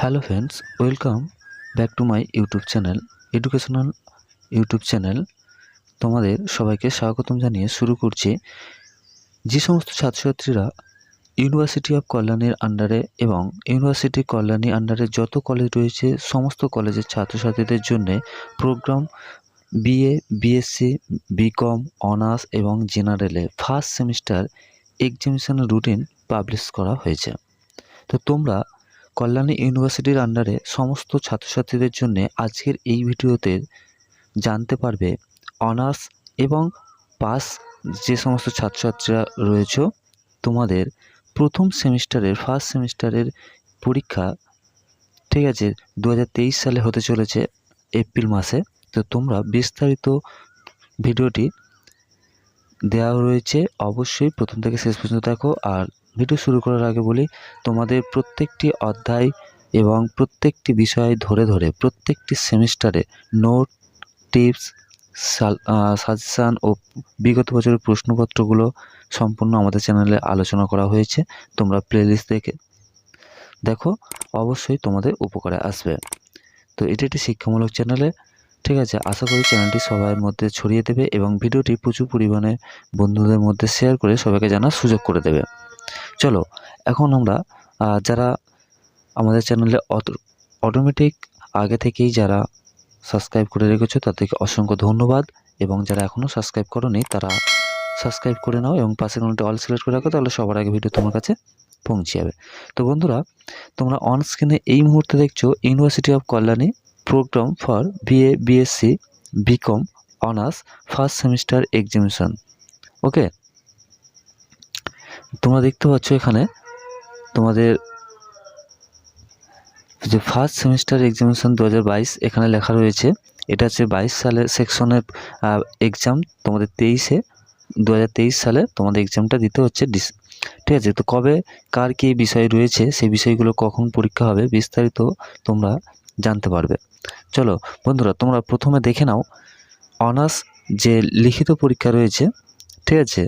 Hello friends welcome back to my YouTube channel educational YouTube channel তোমাদের সবাইকে স্বাগতম জানিয়ে শুরু করছি। যে সমস্ত ছাত্রছাত্রীরা ইউনিভার্সিটি অফ কল্যাণীর আন্ডারে এবং ইউনিভার্সিটি কল্যাণী আন্ডারে যত কলেজ রয়েছে, সমস্ত কলেজের ছাত্রছাত্রীদের জন্যে program BA BSc BCom honours এবং জেনারেলে first semester examination routine publish করা হয়েছে। তো তোমরা কল্যাণী ইউনিভার্সিটির আন্ডারে সমস্ত ছাত্রছাত্রীদের জন্য আজকের এই ভিডিওতে জানতে পারবে অনার্স এবং পাস যে সমস্ত ছাত্রছাত্রীরা রয়েছে, তোমাদের প্রথম সেমিস্টারের ফার্স্ট সেমিস্টারের পরীক্ষা, ঠিক আছে দু হাজার তেইশ সালে হতে চলেছে এপ্রিল মাসে। তো তোমরা বিস্তারিত ভিডিওটি দেওয়া রয়েছে। অবশ্যই প্রথম থেকে শেষ পর্যন্ত দেখো। আর ভিডিও শুরু করার আগে বলি, তোমাদের প্রত্যেকটি অধ্যায় এবং প্রত্যেকটি বিষয় ধরে ধরে, প্রত্যেকটি সেমিস্টারে নোট, টিপস সাজেশান ও বিগত বছরের প্রশ্নপত্রগুলো সম্পূর্ণ আমাদের চ্যানেলে আলোচনা করা হয়েছে। তোমরা প্লেলিস্ট দেখে দেখো, অবশ্যই তোমাদের উপকারে আসবে। তো এটি একটি শিক্ষামূলক চ্যানেলে ঠিক আছে, আশা করি চ্যানেলটি সবার মধ্যে ছড়িয়ে দেবে এবং ভিডিওটি প্রচুর পরিমাণে বন্ধুদের মধ্যে শেয়ার করে সবাইকে জানার সুযোগ করে দেবে। চলো, এখন আমরা যারা আমাদের চ্যানেলে অটোমেটিক আগে থেকেই যারা সাবস্ক্রাইব করে রেখেছো তাদেরকে অসংখ্য ধন্যবাদ এবং যারা এখনও সাবস্ক্রাইব করোনি তারা সাবস্ক্রাইব করে নাও এবং পাশে কোনোটি অল সিলেক্ট করে রাখো তাহলে সবার আগে ভিডিও তোমার কাছে পৌঁছে যাবে। তো বন্ধুরা, তোমরা অন স্ক্রিনে এই মুহূর্তে দেখছ university of Kalyani program for BA BSc BCom honours first semester examination okay তোমরা দেখতে পাচ্ছ এখানে তোমাদের যে ফার্স্ট সেমিস্টার এক্সামিনেশন দু এখানে লেখা রয়েছে। এটা হচ্ছে বাইশ সালে সেকশনের এক্সাম তোমাদের তেইশে দু হাজার তেইশ সালে তোমাদের এক্সামটা দিতে হচ্ছে ডিস, ঠিক আছে? তো কবে কার কী বিষয় রয়েছে, সেই বিষয়গুলো কখন পরীক্ষা হবে বিস্তারিত তোমরা জানতে পারবে। চলো বন্ধুরা, তোমরা প্রথমে দেখে নাও, অনার্স যে লিখিত পরীক্ষা রয়েছে, ঠিক আছে?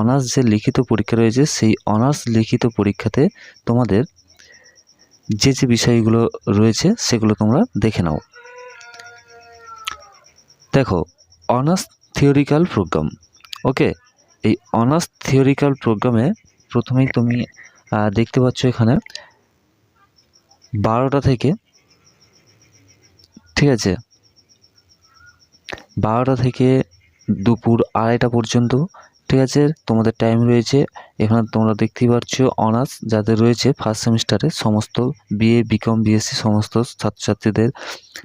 অনার্স যে লিখিত পরীক্ষা রয়েছে, সেই অনার্স লিখিত পরীক্ষাতে তোমাদের যে যে বিষয়গুলো রয়েছে, সেগুলো তোমরা দেখে নাও। দেখো, অনার্স থিওরিক্যাল প্রোগ্রাম, ওকে? এই অনার্স থিওরিক্যাল প্রোগ্রামে প্রথমেই তুমি দেখতে পাচ্ছ এখানে বারোটা থেকে ঠিক আছে। বারোটা থেকে দুপুর আড়াইটা পর্যন্ত, ঠিক আছে? তোমাদের টাইম রয়েছে। এখানে তোমরা দেখতেই পাচ্ছ অনার্স যাদের রয়েছে ফার্স্ট সেমিস্টারে সমস্ত বিএ বিকম বিএসসি সমস্ত ছাত্রছাত্রীদের,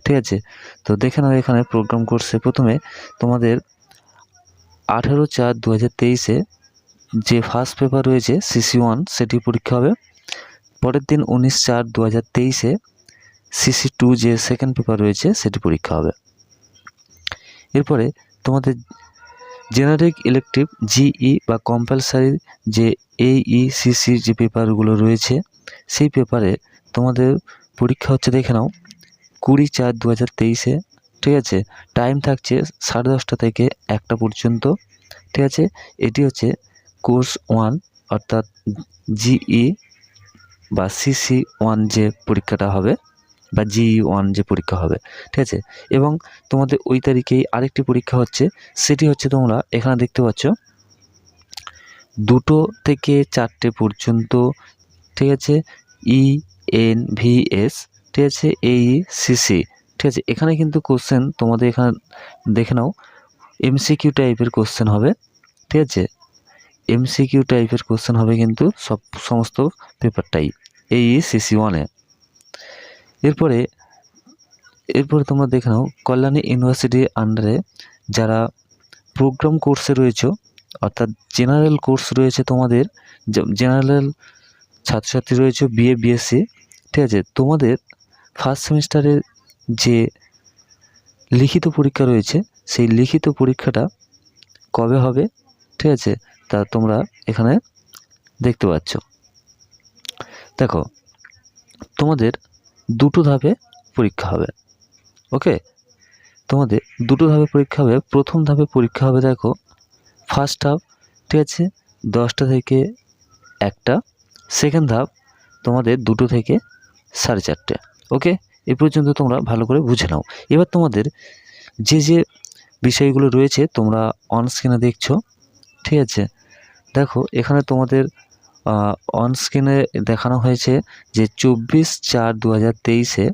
ঠিক আছে? তো দেখে নাও এখানে প্রোগ্রাম কোর্সে প্রথমে তোমাদের আঠেরো চার দু হাজার তেইশে যে ফার্স্ট পেপার রয়েছে সিসি ওয়ান সেটি পরীক্ষা হবে। পরের দিন উনিশ চার দু হাজার তেইশে সিসি টু যে সেকেন্ড পেপার রয়েছে, সেটি পরীক্ষা হবে। এরপরে তোমাদের জেনারিক ইলেকটিভ জিই বা কম্পালসারি যে এই সিসি যে পেপারগুলো রয়েছে, সেই পেপারে তোমাদের পরীক্ষা হচ্ছে দেখে নাও, কুড়ি চার দু হাজার তেইশে, ঠিক আছে? টাইম থাকছে সাড়ে দশটা থেকে একটা পর্যন্ত, ঠিক আছে? এটি হচ্ছে কোর্স ওয়ান অর্থাৎ জিই বা সিসি ওয়ান যে পরীক্ষাটা হবে। বা জিই ওয়ান যে পরীক্ষা হবে, ঠিক আছে? এবং তোমাদের ওই তারিখেই আরেকটি পরীক্ষা হচ্ছে, সেটি হচ্ছে তোমরা এখানে দেখতে পাচ্ছ, দুটো থেকে চারটে পর্যন্ত, ঠিক আছে? ই এন ভি এস ঠিক আছে? এই সিসি ঠিক আছে? এখানে কিন্তু কোশ্চেন তোমাদের এখানে দেখে নাও এমসিকিউ টাইপের কোশ্চেন হবে, ঠিক আছে? এমসিকিউ টাইপের কোশ্চেন হবে কিন্তু সব, সমস্ত পেপারটাই এই সিসি ওয়ানে এরপরে এরপরে তোমরা দেখে নাও, কল্যাণী ইউনিভার্সিটির আন্ডারে যারা প্রোগ্রাম কোর্সে রয়েছে, অর্থাৎ জেনারেল কোর্স রয়েছে তোমাদের জেনারেল ছাত্রছাত্রী রয়েছে বিএ বিএসসি ঠিক আছে? তোমাদের ফার্স্ট সেমিস্টারের যে লিখিত পরীক্ষা রয়েছে, সেই লিখিত পরীক্ষাটা কবে হবে? ঠিক আছে? তা তোমরা এখানে দেখতে পাচ্ছ। দেখো, তোমাদের দুটো ধাপে পরীক্ষা হবে। ওকে? তোমাদের দুটো ধাপে পরীক্ষা হবে। প্রথম ধাপে পরীক্ষা হবে, দেখো ফার্স্ট হাফ ঠিক আছে? দশটা থেকে একটা। সেকেন্ড ধাপ, তোমাদের দুটো থেকে সাড়ে চারটে। ওকে? এ পর্যন্ত তোমরা ভালো করে বুঝে নাও। এবার তোমাদের যে যে বিষয়গুলো রয়েছে, তোমরা অন স্ক্রিনে দেখছ, ঠিক আছে? দেখো, এখানে তোমাদের অন স্ক্রিনে দেখানো হয়েছে যে চব্বিশ চার দু হাজার তেইশে,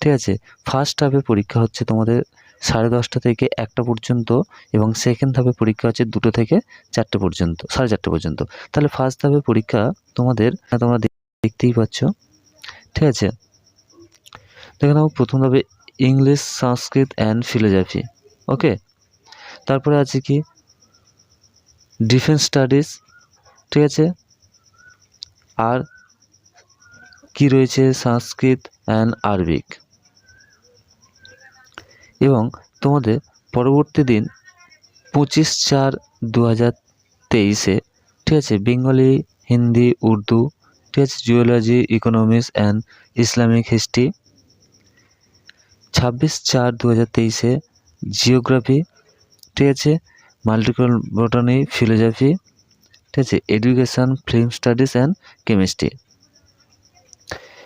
ঠিক আছে ফার্স্ট হাফে পরীক্ষা হচ্ছে তোমাদের সাড়ে দশটা থেকে একটা পর্যন্ত এবং সেকেন্ড ধাপে পরীক্ষা হচ্ছে দুটো থেকে চারটে পর্যন্ত, সাড়ে চারটে পর্যন্ত। তাহলে ফার্স্ট ধাপে পরীক্ষা তোমাদের তোমরা দেখতেই পাচ্ছ, ঠিক আছে? দেখে নাও, প্রথম ধাপে English, Sanskrit and philosophy okay তারপরে আছে কি? ডিফেন্স স্টাডিজ ঠিক আছে? আর কি রয়েছে? Sanskrit and Arabic. এবং তোমাদের পরবর্তী দিন পঁচিশ চার দু হাজার তেইশে, ঠিক আছে? বেঙ্গলি, হিন্দি, উর্দু, ঠিক আছে? Geology economics and Islamic history ছাব্বিশ চার দু হাজার তেইশে জিওগ্রাফি ঠিক আছে? মাল্টিপল বটানি ফিলোজফি ঠিক আছে education film studies and chemistry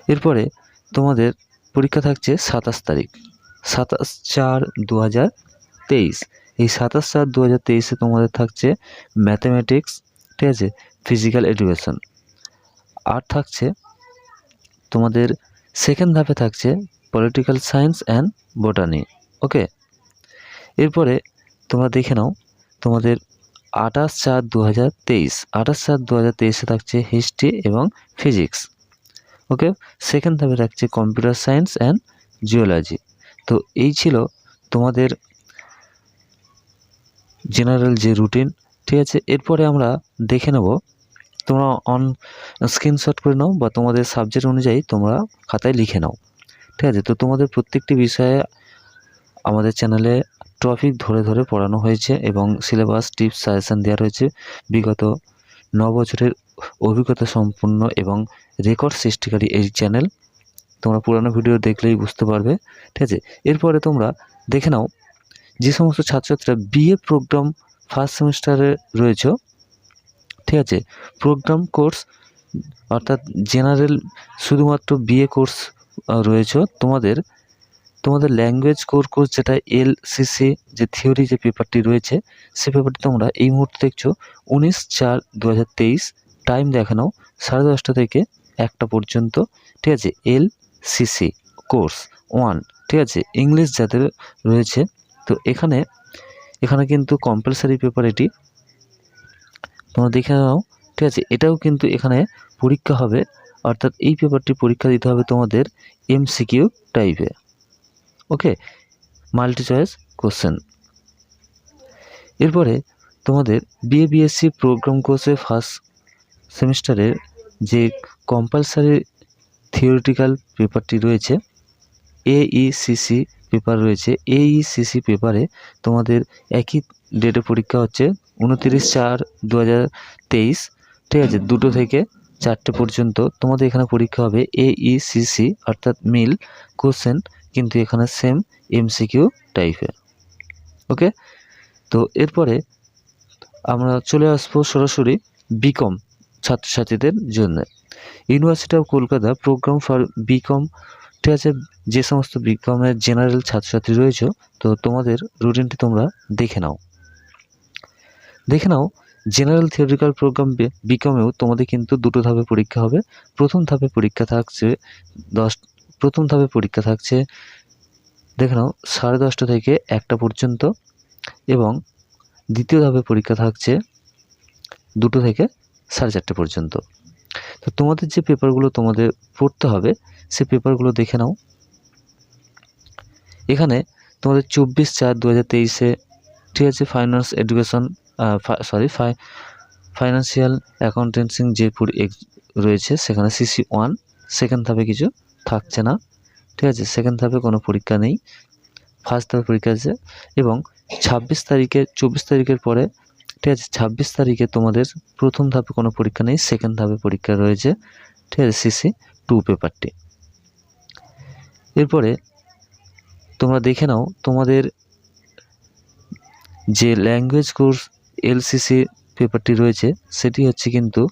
এরপরে তোমাদের পরীক্ষা থাকছে সাতাশ তারিখ। সাতাশ চার দু হাজার তেইশ। এই সাতাশ চার দু হাজার তেইশে তোমাদের থাকছে ম্যাথামেটিক্স ঠিক আছে ফিজিক্যাল এডুকেশন আর থাকছে তোমাদের সেকেন্ড ধাপে থাকছে political science and botany okay এরপরে তোমরা দেখে নাও তোমাদের আঠাশ চার দু হাজার তেইশ। আঠাশ চার দু হাজার তেইশে থাকছে হিস্ট্রি এবং ফিজিক্স। ওকে? সেকেন্ড ধাপে থাকছে কম্পিউটার সায়েন্স অ্যান্ড জিওলজি। তো এই ছিল তোমাদের জেনারেল যে রুটিন, ঠিক আছে? এরপরে আমরা দেখে নেব। তোমরা অন স্ক্রিনশট করে নাও বা তোমাদের সাবজেক্ট অনুযায়ী তোমরা খাতায় লিখে নাও। ঠিক আছে? তো তোমাদের প্রত্যেকটি বিষয়ে আমাদের চ্যানেলে টপিক ধরে ধরে পড়ানো হয়েছে এবং সিলেবাস, টিপস, সাজেশন দেওয়া রয়েছে। বিগত ন বছরের অভিজ্ঞতা সম্পন্ন এবং রেকর্ড সৃষ্টিকারী এই চ্যানেল। তোমরা পুরানো ভিডিও দেখলেই বুঝতে পারবে, ঠিক আছে? এরপরে তোমরা দেখে নাও, যে সমস্ত ছাত্রছাত্রীরা বিএ প্রোগ্রাম ফার্স্ট সেমিস্টারে রয়েছে, ঠিক আছে? প্রোগ্রাম কোর্স অর্থাৎ জেনারেল শুধুমাত্র বিএ কোর্স রয়েছে। তোমাদের তোমাদের ল্যাঙ্গুয়েজ কোর কোর্স যেটা এল সিসি যে থিওরি যে পেপারটি রয়েছে সে পেপারটি তোমরা এই মুহূর্তে দেখছ, উনিশ চার দু টাইম দেখানো সাড়ে দশটা থেকে একটা পর্যন্ত, ঠিক আছে? এল সিসি কোর্স ওয়ান ঠিক আছে? ইংলিশ যাদের রয়েছে, তো এখানে এখানে কিন্তু কম্পালসারি পেপার এটি। তোমরা দেখে নাও, ঠিক আছে? এটাও কিন্তু এখানে পরীক্ষা হবে, অর্থাৎ এই পেপারটি পরীক্ষা দিতে হবে তোমাদের এমসিকিউ টাইপে ওকে মাল্টি চয়েস কোশ্চেন এরপরে তোমাদের বিএ বিএসসি প্রোগ্রাম কোর্সে ফার্স্ট সেমিস্টারের যে কম্পালসারি থিওরিটিক্যাল পেপারটি রয়েছে এইসিসি পেপার রয়েছে এইসিসি পেপারে তোমাদের একই ডেটে পরীক্ষা হচ্ছে উনতিরিশ চার দু ঠিক আছে? দুটো থেকে চারটে পর্যন্ত তোমাদের এখানে পরীক্ষা হবে এইসিসি অর্থাৎ মিল কোশ্চেন কিন্তু এখানে সেম এমসিকিউ টাইপের ওকে তো এরপরে আমরা চলে আসব সরাসরি বিকম ছাত্রছাত্রীদের জন্য। University of Kolkata program for BCom ঠিক আছে? যে সমস্ত বিকমের জেনারেল ছাত্রছাত্রী রয়েছে, তো তোমাদের রুটিনটি তোমরা দেখে নাও। দেখে নাও জেনারেল থিওরিক্যাল প্রোগ্রাম বিকমেও তোমাদের কিন্তু দুটো ধাপে পরীক্ষা হবে। প্রথম ধাপে পরীক্ষা থাকছে দশ প্রথম ধাপে পরীক্ষা থাকছে, দেখে নাও, সাড়ে দশটা থেকে একটা পর্যন্ত এবং দ্বিতীয় ধাপে পরীক্ষা থাকছে দুটো থেকে সাড়ে চারটে পর্যন্ত। তো তোমাদের যে পেপারগুলো তোমাদের পড়তে হবে, সে পেপারগুলো দেখে নাও। এখানে তোমাদের চব্বিশ চার দু হাজার তেইশে, ঠিক আছে ফাইন্যান্স এডুকেশন সরি ফাই ফাইন্যান্সিয়াল অ্যাকাউন্টেন্সিং যে রয়েছে, সেখানে সিসি ওয়ান সেকেন্ড ধাপে কিছু থাকছে না, ঠিক আছে? সেকেন্ড ধাপে কোনো পরীক্ষা নেই। ফার্স্ট ধাপে পরীক্ষা আছে এবং ছাব্বিশ তারিখে চব্বিশ তারিখের পরে, ঠিক আছে? ছাব্বিশ তারিখে তোমাদের প্রথম ধাপে কোনো পরীক্ষা নেই সেকেন্ড ধাপে পরীক্ষা রয়েছে, ঠিক আছে? সিসি টু পেপারটি এরপরে তোমরা দেখে নাও, তোমাদের যে ল্যাঙ্গুয়েজ কোর্স এলসিসি পেপারটি রয়েছে, সেটি হচ্ছে কিন্তু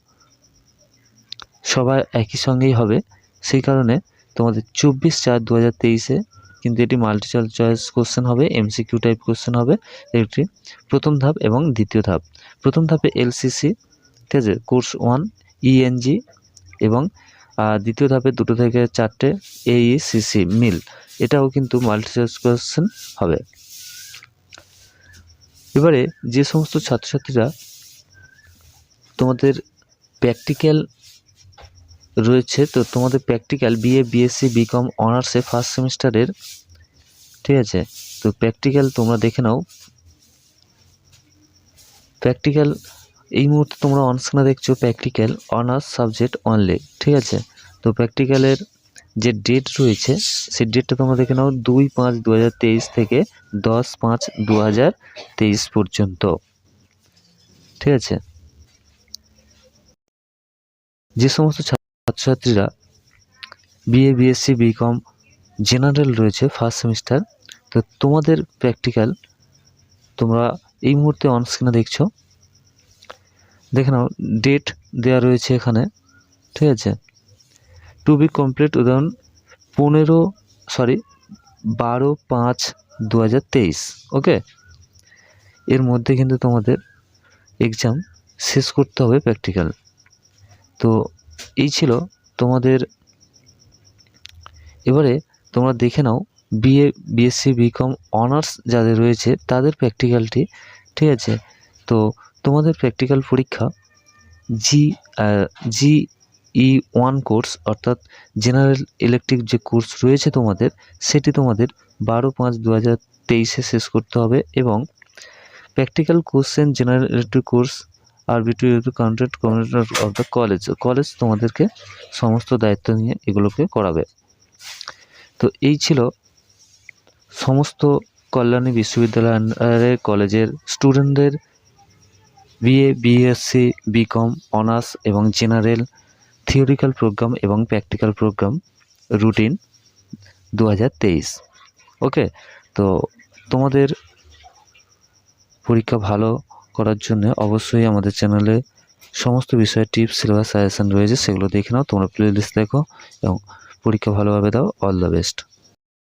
সবার একই সঙ্গেই হবে। সেই কারণে তোমাদের চব্বিশ চার দু হাজার তেইশে কিন্তু এটি মাল্টি চয়েস কোশ্চেন হবে এমসিকিউ টাইপ কোশ্চেন হবে, একটি প্রথম ধাপ এবং দ্বিতীয় ধাপ। প্রথম ধাপে এলসিসি ঠিক আছে কোর্স ওয়ান ইএনজি এবং দ্বিতীয় ধাপে দুটো থেকে চারটে এইসিসি মিল। এটাও কিন্তু মাল্টি চয়েস কোশ্চেন হবে। এবারে যে সমস্ত ছাত্রছাত্রীরা তোমাদের প্র্যাকটিক্যাল রয়েছে। তো তোমাদের প্র্যাকটিক্যাল বিএ বিএসসি বিকম অনার্সে ফার্স্ট সেমিস্টারের ঠিক আছে? তো প্র্যাকটিক্যাল তোমরা দেখে নাও। প্র্যাকটিক্যাল এই মুহূর্তে তোমরা অনস্ক্রিনে দেখছ প্র্যাকটিক্যাল অনার্স সাবজেক্ট অনলি ঠিক আছে? তো প্র্যাকটিক্যালের যে ডেট রয়েছে, সেই ডেটটা তোমরা দেখে নাও দুই পাঁচ দু থেকে দশ পাঁচ দু পর্যন্ত, ঠিক আছে? যে সমস্ত ছাত্রছাত্রীরা বিএ বিএসসি বিকম জেনারেল রয়েছে ফার্স্ট সেমিস্টার তো তোমাদের প্র্যাকটিক্যাল তোমরা এই মুহূর্তে অনস্ক্রিনে দেখছ। দেখে নাও ডেট দেওয়া রয়েছে এখানে, ঠিক আছে? টু বি কমপ্লিট উদাহরণ, পনেরো সরি বারো, পাঁচ দু ওকে এর মধ্যে কিন্তু তোমাদের এক্সাম শেষ করতে হবে প্র্যাকটিক্যাল তো এই ছিল তোমাদের এবারে তোমরা দেখে নাও বিএ বিএসসি বিকম অনার্স যাদের রয়েছে, তাদের প্র্যাকটিক্যালটি ঠিক আছে? তো তোমাদের প্র্যাকটিক্যাল পরীক্ষা G G E one course অর্থাৎ জেনারেল ইলেকট্রিক যে কোর্স রয়েছে তোমাদের, সেটি তোমাদের বারো পাঁচ দু হাজার তেইশে শেষ করতে হবে এবং practical question general electric course আর বিটু কাউন্টেড কমিউনিটার অফ দ্য কলেজ কলেজ তোমাদেরকে সমস্ত দায়িত্ব নিয়ে এগুলোকে করাবে। তো এই ছিল সমস্ত কল্যাণী বিশ্ববিদ্যালয়ের কলেজের স্টুডেন্টদের বিএ বিএসসি বিকম অনার্স এবং জেনারেল থিওরিক্যাল প্রোগ্রাম এবং প্র্যাকটিক্যাল প্রোগ্রাম রুটিন দু হাজার তেইশ। ওকে তো তোমাদের পরীক্ষা ভালো করার জন্য অবশ্যই আমাদের চ্যানেলে সমস্ত বিষয়ে টিপস, সিলেবাস, সাজেশন রয়েছে, সেগুলো দেখে নাও, তোমরা প্লে লিস্ট দেখো এবং পরীক্ষা ভালোভাবে দাও অল দ্য বেস্ট